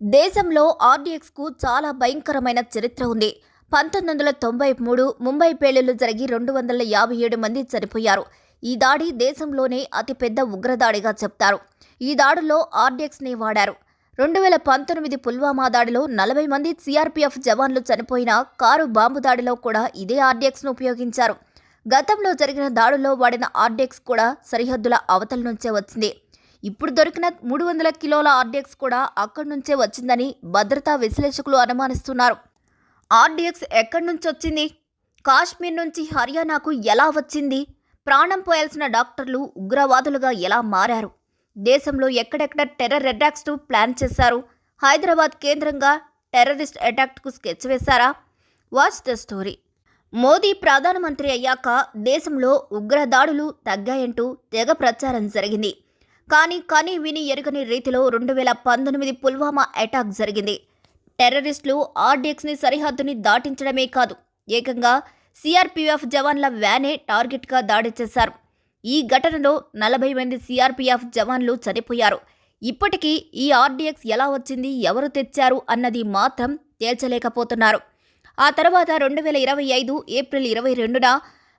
దేశంలో ఆర్డీఎక్స్కు చాలా భయంకరమైన చరిత్ర ఉంది. పంతొమ్మిది వందల తొంభై మూడు ముంబై పేలుళ్ళు జరిగి రెండు వందల యాభై ఏడు మంది చనిపోయారు. ఈ దాడి దేశంలోనే అతిపెద్ద ఉగ్రదాడిగా చెప్తారు. ఈ దాడిలో ఆర్డీఎక్స్ని వాడారు. రెండు వేల పంతొమ్మిది పుల్వామా దాడిలో నలభై మంది సిఆర్పీఎఫ్ జవాన్లు చనిపోయిన కారు బాంబు దాడిలో కూడా ఇదే ఆర్డీఎక్స్ను ఉపయోగించారు. గతంలో జరిగిన దాడుల్లో వాడిన ఆర్డీఎక్స్ కూడా సరిహద్దుల అవతల నుంచే వచ్చింది. ఇప్పుడు దొరికిన మూడు వందల కిలోల ఆర్డిఎక్స్ కూడా అక్కడి నుంచే వచ్చిందని భద్రతా విశ్లేషకులు అనుమానిస్తున్నారు. ఆర్డిఎక్స్ ఎక్కడి నుంచి వచ్చింది? కాశ్మీర్ నుంచి హర్యానాకు ఎలా వచ్చింది? ప్రాణం పోయాల్సిన డాక్టర్లు ఉగ్రవాదులుగా ఎలా మారారు? దేశంలో ఎక్కడెక్కడ టెర్రర్ అటాక్స్ను ప్లాన్ చేశారు? హైదరాబాద్ కేంద్రంగా టెర్రరిస్ట్ అటాక్కు స్కెచ్ వేశారా? Watch the story. మోదీ ప్రధానమంత్రి అయ్యాక దేశంలో ఉగ్రదాడులు తగ్గాయంటూ తెగ ప్రచారం జరిగింది. కానీ కని విని ఎరుగని రీతిలో రెండు వేల పంతొమ్మిది పుల్వామా అటాక్ జరిగింది. టెర్రరిస్టులు ఆర్డీఎక్స్ని సరిహద్దుని దాటించడమే కాదు ఏకంగా సిఆర్పీఎఫ్ జవాన్ల వ్యానే టార్గెట్గా దాడి చేశారు. ఈ ఘటనలో నలభై మంది సిఆర్పీఎఫ్ జవాన్లు చనిపోయారు. ఇప్పటికీ ఈ ఆర్డీఎక్స్ ఎలా వచ్చింది ఎవరు తెచ్చారు అన్నది మాత్రం తేల్చలేకపోతున్నారు. ఆ తర్వాత రెండు వేల ఇరవై ఐదు ఏప్రిల్ ఇరవై రెండున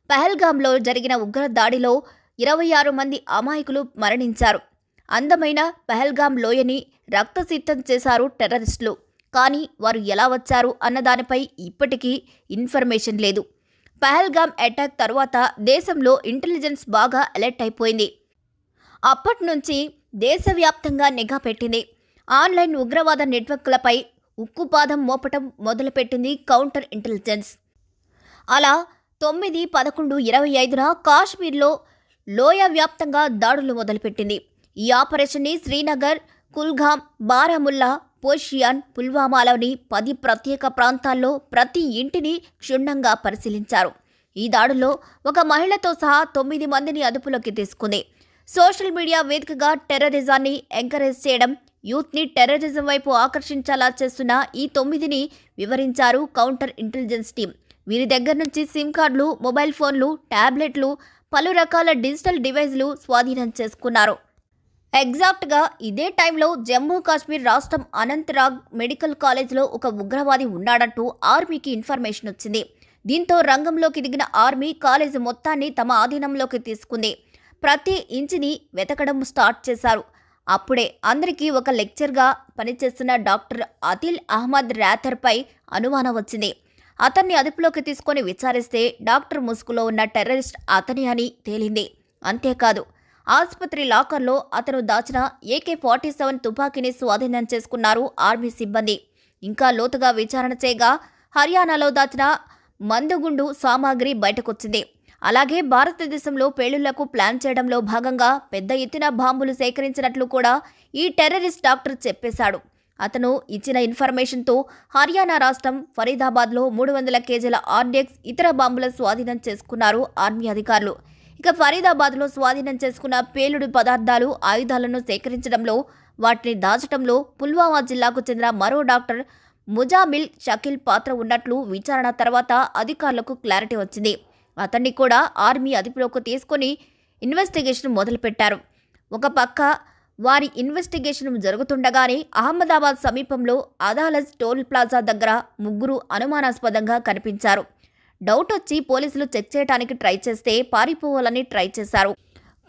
పహల్గామ్లో జరిగిన ఉగ్ర దాడిలో ఇరవై ఆరు మంది అమాయకులు మరణించారు. అందమైన పహల్గామ్ లోయని రక్తసిద్ధం చేశారు టెర్రరిస్టులు. కానీ వారు ఎలా వచ్చారు అన్న దానిపై ఇప్పటికీ ఇన్ఫర్మేషన్ లేదు. పహల్గామ్ అటాక్ తర్వాత దేశంలో ఇంటెలిజెన్స్ బాగా అలర్ట్ అయిపోయింది. అప్పటి నుంచి దేశవ్యాప్తంగా నిఘా పెట్టింది. ఆన్లైన్ ఉగ్రవాద నెట్వర్క్లపై ఉక్కుపాదం మోపటం మొదలుపెట్టింది కౌంటర్ ఇంటెలిజెన్స్. అలా తొమ్మిది పదకొండు ఇరవై ఐదున కాశ్మీర్లో లోయ వ్యాప్తంగా దాడులు మొదలుపెట్టింది. ఈ ఆపరేషన్ని శ్రీనగర్ కుల్గాం బారాముల్లా పోషియాన్ పుల్వామాలోని పది ప్రత్యేక ప్రాంతాల్లో ప్రతి ఇంటిని క్షుణ్ణంగా పరిశీలించారు. ఈ దాడులో ఒక మహిళతో సహా తొమ్మిది మందిని అదుపులోకి తీసుకుంది. సోషల్ మీడియా వేదికగా టెర్రరిజాన్ని ఎంకరేజ్ చేయడం యూత్ని టెర్రరిజం వైపు ఆకర్షించాలా చేస్తున్న ఈ తొమ్మిదిని వివరించారు కౌంటర్ ఇంటెలిజెన్స్ టీం. వీరి దగ్గర నుంచి సిమ్ కార్డులు మొబైల్ ఫోన్లు ట్యాబ్లెట్లు పలు రకాల డిజిటల్ డివైజ్లు స్వాధీనం చేసుకున్నారు. ఎగ్జాక్ట్గా ఇదే టైంలో జమ్మూ కాశ్మీర్ రాష్ట్రం అనంతరాగ్ మెడికల్ కాలేజ్లో ఒక ఉగ్రవాది ఉన్నాడంటూ ఆర్మీకి ఇన్ఫర్మేషన్ వచ్చింది. దీంతో రంగంలోకి దిగిన ఆర్మీ కాలేజీ మొత్తాన్ని తమ ఆధీనంలోకి తీసుకుంది. ప్రతి ఇంచిని వెతకడం స్టార్ట్ చేశారు. అప్పుడే అందరికీ ఒక లెక్చర్గా పనిచేస్తున్న డాక్టర్ అతిల్ అహ్మద్ రాథర్పై అనుమానం వచ్చింది. అతన్ని అదుపులోకి తీసుకొని విచారిస్తే డాక్టర్ ముసుగులో ఉన్న టెర్రరిస్ట్ అతని అని తేలింది. అంతేకాదు ఆసుపత్రి లాకర్లో అతను దాచిన ఏకే ఫార్టీ సెవెన్ తుపాకీని స్వాధీనం చేసుకున్నారు ఆర్మీ సిబ్బంది. ఇంకా లోతుగా విచారణ చేయగా హర్యానాలో దాచిన మందుగుండు సామాగ్రి బయటకొచ్చింది. అలాగే భారతదేశంలో పేలుళ్ళకు ప్లాన్ చేయడంలో భాగంగా పెద్ద ఎత్తున బాంబులు సేకరించినట్లు కూడా ఈ టెర్రరిస్ట్ డాక్టర్ చెప్పేశాడు. అతను ఇచ్చిన ఇన్ఫర్మేషన్తో హర్యానా రాష్ట్రం ఫరీదాబాద్లో మూడు వందల కేజీల ఆర్డెక్స్ ఇతర బాంబుల స్వాధీనం చేసుకున్నారు ఆర్మీ అధికారులు. ఇక ఫరీదాబాద్లో స్వాధీనం చేసుకున్న పేలుడు పదార్థాలు ఆయుధాలను సేకరించడంలో వాటిని దాచడంలో పుల్వామా జిల్లాకు చెందిన మరో డాక్టర్ ముజామిల్ షకీల్ పాత్ర ఉన్నట్లు విచారణ తర్వాత అధికారులకు క్లారిటీ వచ్చింది. అతన్ని కూడా ఆర్మీ అదుపులోకి తీసుకొని ఇన్వెస్టిగేషన్ మొదలుపెట్టారు. ఒక పక్క వారి ఇన్వెస్టిగేషన్ జరుగుతుండగానే అహ్మదాబాద్ సమీపంలో అదాలత్ టోల్ ప్లాజా దగ్గర ముగ్గురు అనుమానాస్పదంగా కనిపించారు. డౌట్ వచ్చి పోలీసులు చెక్ చేయడానికి ట్రై చేస్తే పారిపోవాలని ట్రై చేశారు.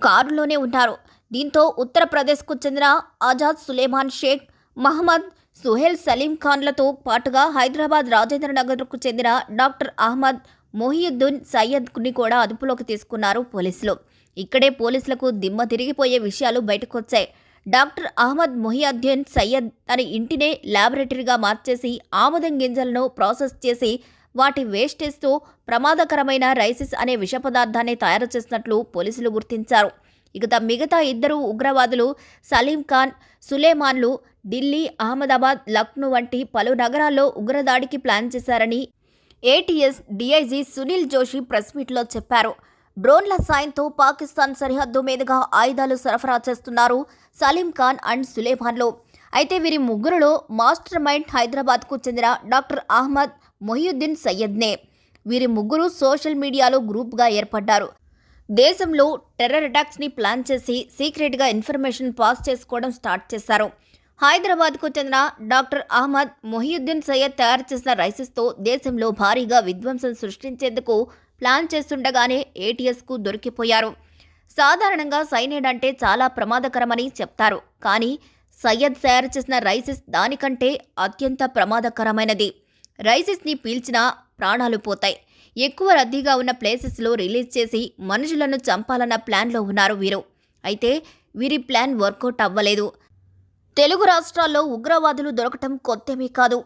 కారులోనే ఉన్నారు. దీంతో ఉత్తరప్రదేశ్కు చెందిన ఆజాద్ సులేమాన్ షేక్ మహమ్మద్ సుహేల్ సలీం ఖాన్లతో పాటుగా హైదరాబాద్ రాజేంద్ర నగర్కు చెందిన డాక్టర్ అహ్మద్ మొహియుద్దీన్ సయ్యద్ని కూడా అదుపులోకి తీసుకున్నారు పోలీసులు. ఇక్కడే పోలీసులకు దిమ్మ తిరిగిపోయే విషయాలు బయటకొచ్చాయి. డాక్టర్ అహ్మద్ మొహియాద్దీన్ సయ్యద్ తన ఇంటినే ల్యాబొరేటరీగా మార్చేసి ఆముదం గింజలను ప్రాసెస్ చేసి వాటి వేస్టేజ్తో ప్రమాదకరమైన రైసిస్ అనే విష పదార్థాన్ని తయారు చేసినట్లు పోలీసులు గుర్తించారు. ఇక మిగతా ఇద్దరు ఉగ్రవాదులు సలీం ఖాన్ సులేమాన్లు ఢిల్లీ అహ్మదాబాద్ లక్నో వంటి పలు నగరాల్లో ఉగ్రదాడికి ప్లాన్ చేశారని ATS DIG Sunil Joshi press మీట్లో చెప్పారు. డ్రోన్ల సాయంతో పాకిస్తాన్ సరిహద్దు మీదుగా ఆయుధాలు సరఫరా చేస్తున్నారు సలీం ఖాన్ అండ్ సులేమాన్లు. అయితే వీరి ముగ్గురులో మాస్టర్ మైండ్ హైదరాబాద్కు చెందిన డాక్టర్ అహ్మద్ మొహియుద్దీన్ సయ్యద్నే. వీరి ముగ్గురు సోషల్ మీడియాలో గ్రూప్గా ఏర్పడ్డారు. దేశంలో టెర్రర్ అటాక్స్ని ప్లాన్ చేసి సీక్రెట్గా ఇన్ఫర్మేషన్ పాస్ చేసుకోవడం స్టార్ట్ చేశారు. హైదరాబాద్కు చెందిన డాక్టర్ అహ్మద్ మొహియుద్దీన్ సయ్యద్ తయారు చేసిన రైసెస్తో దేశంలో భారీగా విధ్వంసం సృష్టించేందుకు ప్లాన్ చేస్తుండగానే ఏటీఎస్కు దొరికిపోయారు. సాధారణంగా సైనైడ్ అంటే చాలా ప్రమాదకరమని చెప్తారు. కానీ సయ్యద్ తయారు చేసిన రైసెస్ దానికంటే అత్యంత ప్రమాదకరమైనది. రైసెస్ని పీల్చినా ప్రాణాలు పోతాయి. ఎక్కువ రద్దీగా ఉన్న ప్లేసెస్లో రిలీజ్ చేసి మనుషులను చంపాలన్న ప్లాన్లో ఉన్నారు వీరు. అయితే వీరి ప్లాన్ వర్కౌట్ అవ్వలేదు. తెలుగు రాష్ట్రాల్లో ఉగ్రవాదులు దొరకటం కొత్తేమీ కాదు.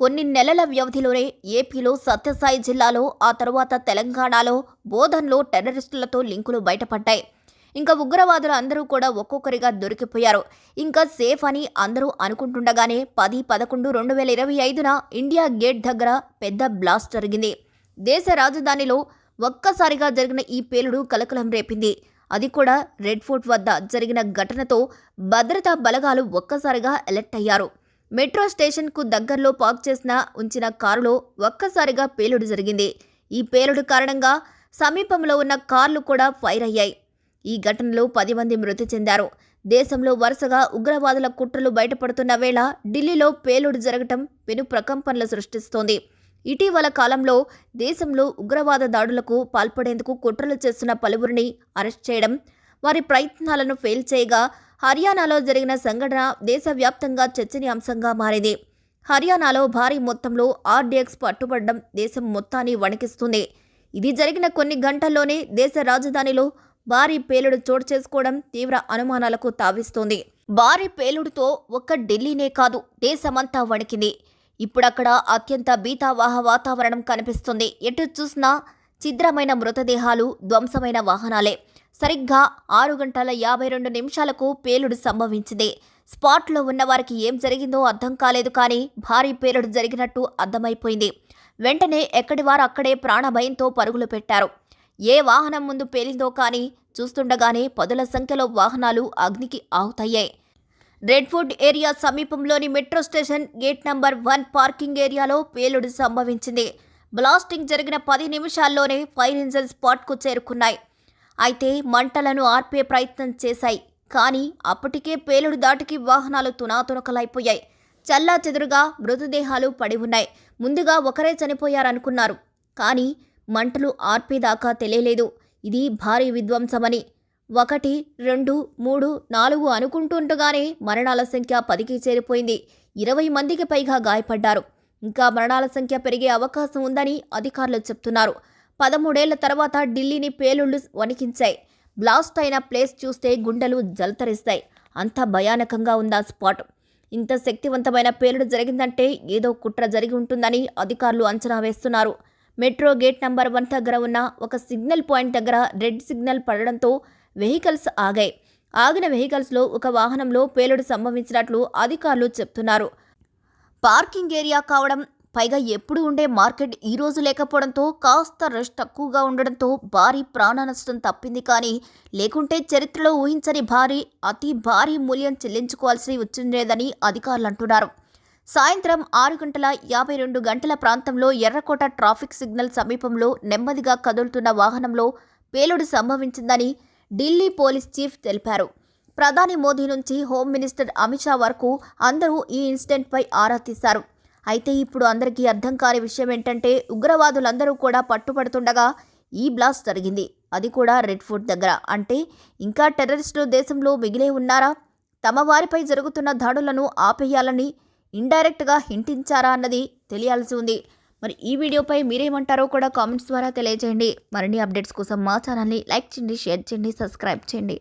కొన్ని నెలల వ్యవధిలోనే ఏపీలో సత్యసాయి జిల్లాలో ఆ తరువాత తెలంగాణలో బోధన్లో టెర్రరిస్టులతో లింకులు బయటపడ్డాయి. ఇంకా ఉగ్రవాదులు అందరూ కూడా ఒక్కొక్కరిగా దొరికిపోయారు. ఇంకా సేఫ్ అని అందరూ అనుకుంటుండగానే పది పదకొండు రెండు వేల ఇరవై ఐదున ఇండియా గేట్ దగ్గర పెద్ద బ్లాస్ట్ జరిగింది. దేశ రాజధానిలో ఒక్కసారిగా జరిగిన ఈ పేలుడు కలకలం రేపింది. అది కూడా రెడ్ ఫోర్ట్ వద్ద జరిగిన ఘటనతో భద్రతా బలగాలు ఒక్కసారిగా అలర్ట్ అయ్యారు. మెట్రో స్టేషన్కు దగ్గరలో పార్క్ చేసిన ఉంచిన కారులో ఒక్కసారిగా పేలుడు జరిగింది. ఈ పేలుడు కారణంగా సమీపంలో ఉన్న కార్లు కూడా ఫైర్ అయ్యాయి. ఈ ఘటనలో పది మంది మృతి చెందారు. దేశంలో వరుసగా ఉగ్రవాదుల కుట్రలు బయటపడుతున్న వేళ ఢిల్లీలో పేలుడు జరగటం పెను ప్రకంపనలు సృష్టిస్తోంది. ఇటీవల కాలంలో దేశంలో ఉగ్రవాద దాడులకు పాల్పడేందుకు కుట్రలు చేస్తున్న పలువురిని అరెస్ట్ చేయడం వారి ప్రయత్నాలను ఫెయిల్ చేయగా హర్యానాలో జరిగిన సంఘటన దేశవ్యాప్తంగా చర్చనీయాంశంగా మారింది. హర్యానాలో భారీ మొత్తంలో ఆర్డీఎక్స్ పట్టుబడడం దేశం మొత్తాన్ని వణికిస్తుంది. ఇది జరిగిన కొన్ని గంటల్లోనే దేశ రాజధానిలో భారీ పేలుడు చోటు చేసుకోవడం తీవ్ర అనుమానాలకు తావిస్తోంది. భారీ పేలుడుతో ఒక్క ఢిల్లీనే కాదు దేశమంతా వణికింది. ఇప్పుడక్కడ అత్యంత బీతావాహ వాతావరణం కనిపిస్తుంది. ఎటు చూసినా ఛిద్రమైన మృతదేహాలు ధ్వంసమైన వాహనాలే. సరిగ్గా ఆరు గంటల యాభై రెండు నిమిషాలకు పేలుడు సంభవించింది. స్పాట్లో ఉన్న వారికి ఏం జరిగిందో అర్థం కాలేదు కానీ భారీ పేలుడు జరిగినట్టు అర్థమైపోయింది. వెంటనే ఎక్కడి వారు అక్కడే ప్రాణభయంతో పరుగులు పెట్టారు. ఏ వాహనం ముందు పేలిందో కానీ చూస్తుండగానే పదుల సంఖ్యలో వాహనాలు అగ్నికి ఆహుతయ్యాయి రెడ్ఫుడ్ ఏరియా సమీపంలోని metro station gate number one parking ఏరియాలో పేలుడు సంభవించింది. బ్లాస్టింగ్ జరిగిన పది నిమిషాల్లోనే ఫైర్ ఇంజిన్ స్పాట్కు చేరుకున్నాయి. అయితే మంటలను ఆర్పే ప్రయత్నం చేశాయి. కానీ అప్పటికే పేలుడు దాటికి వాహనాలు తునాతునకలైపోయాయి. చల్లా చెదురుగా మృతదేహాలు పడి ఉన్నాయి. ముందుగా ఒకరే చనిపోయారనుకున్నారు. కానీ మంటలు ఆర్పేదాకా తెలియలేదు. ఇది భారీ విధ్వంసమని. ఒకటి రెండు మూడు నాలుగు అనుకుంటుండగానే మరణాల సంఖ్య పదికి చేరిపోయింది. ఇరవై మందికి పైగా గాయపడ్డారు. ఇంకా మరణాల సంఖ్య పెరిగే అవకాశం ఉందని అధికారులు చెప్తున్నారు. పదమూడేళ్ళ తర్వాత ఢిల్లీని పేలుళ్ళు వణికించాయి. బ్లాస్ట్ అయిన ప్లేస్ చూస్తే గుండెలు జలతరిస్తాయి. అంత భయానకంగా ఉందా స్పాట్. ఇంత శక్తివంతమైన పేలుడు జరిగిందంటే ఏదో కుట్ర జరిగి ఉంటుందని అధికారులు అంచనా వేస్తున్నారు. మెట్రో గేట్ నంబర్ వన్ దగ్గర ఉన్న ఒక సిగ్నల్ పాయింట్ దగ్గర రెడ్ సిగ్నల్ పడడంతో వెహికల్స్ ఆగాయి. ఆగిన వెహికల్స్లో ఒక వాహనంలో పేలుడు సంభవించినట్లు అధికారులు చెప్తున్నారు. పార్కింగ్ ఏరియా కావడం పైగా ఎప్పుడు ఉండే మార్కెట్ ఈ రోజు లేకపోవడంతో కాస్త రష్ తక్కువగా ఉండడంతో భారీ ప్రాణ నష్టం తప్పింది కానీ లేకుంటే చరిత్రలో ఊహించని భారీ అతి భారీ మూల్యం చెల్లించుకోవాల్సి వచ్చిందేదని అధికారులు అంటున్నారు. సాయంత్రం ఆరు గంటల యాభై రెండు గంటల ప్రాంతంలో ఎర్రకోట ట్రాఫిక్ సిగ్నల్ సమీపంలో నెమ్మదిగా కదులుతున్న వాహనంలో పేలుడు సంభవించిందని ఢిల్లీ పోలీస్ చీఫ్ తెలిపారు. ప్రధాని మోదీ నుంచి హోమ్ మినిస్టర్ అమిత్ షా వరకు అందరూ ఈ ఇన్సిడెంట్పై ఆరా తీశారు. అయితే ఇప్పుడు అందరికీ అర్థం కాని విషయం ఏంటంటే ఉగ్రవాదులందరూ కూడా పట్టుపడుతుండగా ఈ బ్లాస్ట్ జరిగింది. అది కూడా రెడ్ ఫోర్ట్ దగ్గర. అంటే ఇంకా టెర్రరిస్టులు దేశంలో మిగిలే ఉన్నారా? తమ వారిపై జరుగుతున్న దాడులను ఆపేయాలని ఇండైరెక్ట్గా హింటించారా అన్నది తెలియాల్సి ఉంది. మరి ఈ వీడియోపై మీరేమంటారో కూడా కామెంట్స్ ద్వారా తెలియజేయండి. మరిన్ని అప్డేట్స్ కోసం మా ఛానల్ని లైక్ చేయండి షేర్ చేయండి సబ్స్క్రైబ్ చేయండి.